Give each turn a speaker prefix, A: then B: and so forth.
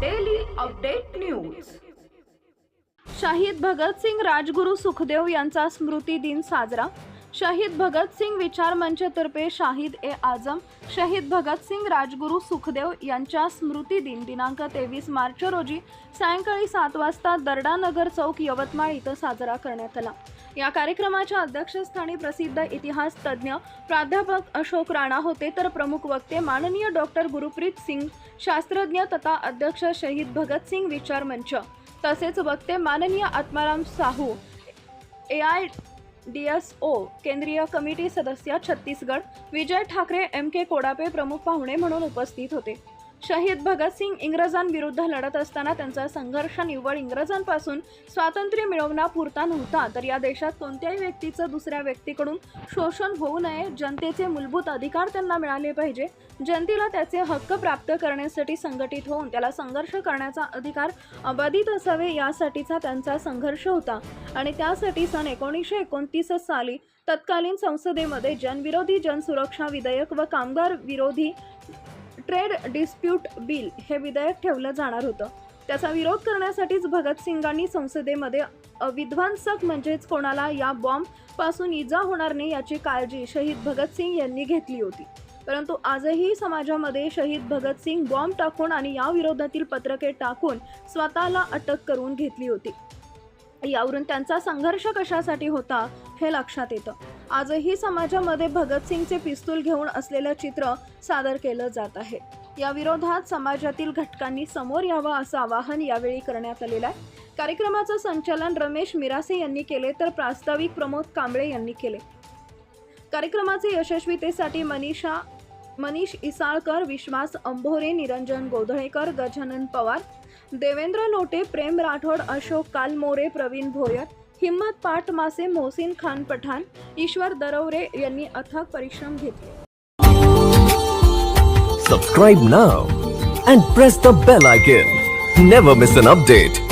A: Daily update news
B: शाहीद भगतसिंग राजगुरू सुखदेव यांचा स्मृती दिन साजरा. शहीद भगतसिंग विचार मंचतर्फे शाहिद ए आझम शहीद भगतसिंग राजगुरू सुखदेव यांच्या स्मृती दिन दिनांक तेवीस मार्च रोजी सायंकाळी सात वाजता दर्डानगर चौक यवतमाळ इथं साजरा करण्यात आला. या कार्यक्रमाच्या अध्यक्षस्थानी प्रसिद्ध इतिहास तज्ज्ञ प्राध्यापक अशोक राणा होते तर प्रमुख वक्ते माननीय डॉक्टर गुरुप्रीत सिंग शास्त्रज्ञ तथा अध्यक्ष शहीद भगतसिंग विचार मंच. तसेच वक्ते माननीय Atmaram Sahu A I D S O केंद्रीय कमिटी सदस्य छत्तीसगड विजय ठाकरे एम के कोडापे प्रमुख पाहुणे म्हणून उपस्थित होते. शहीद भगतसिंग इंग्रजांविरुद्ध लढत असताना त्यांचा संघर्ष निव्वळ इंग्रजांपासून स्वातंत्र्य मिळवण्यापुरता नव्हता तर या देशात कोणत्याही व्यक्तीचं दुसऱ्या व्यक्तीकडून शोषण होऊ नये जनतेचे मूलभूत अधिकार त्यांना मिळाले पाहिजे जनतेला त्याचे हक्क प्राप्त करण्यासाठी संघटित होऊन त्याला संघर्ष करण्याचा अधिकार अबाधित असावे यासाठीचा त्यांचा संघर्ष होता. आणि त्यासाठी सन एकोणीसशे एकोणतीस साली तत्कालीन संसदेमध्ये जनविरोधी जनसुरक्षा विधेयक व कामगार विरोधी ट्रेड डिस्प्यूट बिल हे विधेयक ठेवलं जाणार होतं. त्याचा विरोध करण्यासाठीच भगतसिंगांनी संसदेमध्ये विध्वंसक म्हणजेच कोणाला या बॉम्बपासून इजा होणार नाही याची काळजी शहीद भगतसिंग यांनी घेतली होती. परंतु आजही समाजामध्ये शहीद भगतसिंग बॉम्ब टाकून आणि या विरोधातील पत्रके टाकून स्वतःला अटक करून घेतली होती. यावरून त्यांचा संघर्ष कशासाठी होता हे लक्षात येतं. आजही समाजामध्ये भगतसिंगचे पिस्तूल घेऊन असलेलं चित्र सादर केलं जात आहे. या विरोधात समाजातील घटकांनी समोर यावं असं आवाहन यावेळी करण्यात आलेलं आहे. कार्यक्रमाचं संचालन रमेश मिरासे यांनी केले तर प्रास्ताविक प्रमोद कांबळे यांनी केले. कार्यक्रमाचे यशस्वीतेसाठी मनीषा मनीष इसाळकर विश्वास अंभोरे निरंजन गोधळेकर गजानन पवार देवेंद्र लोटे प्रेम राठोड अशोक कालमोरे प्रवीण भोयर हिम्मत पाट मासे मोहसिन खान पठाण ईश्वर दरवरे यांनी अथक परिश्रम घेतले.
C: Subscribe now and press the bell icon never miss an update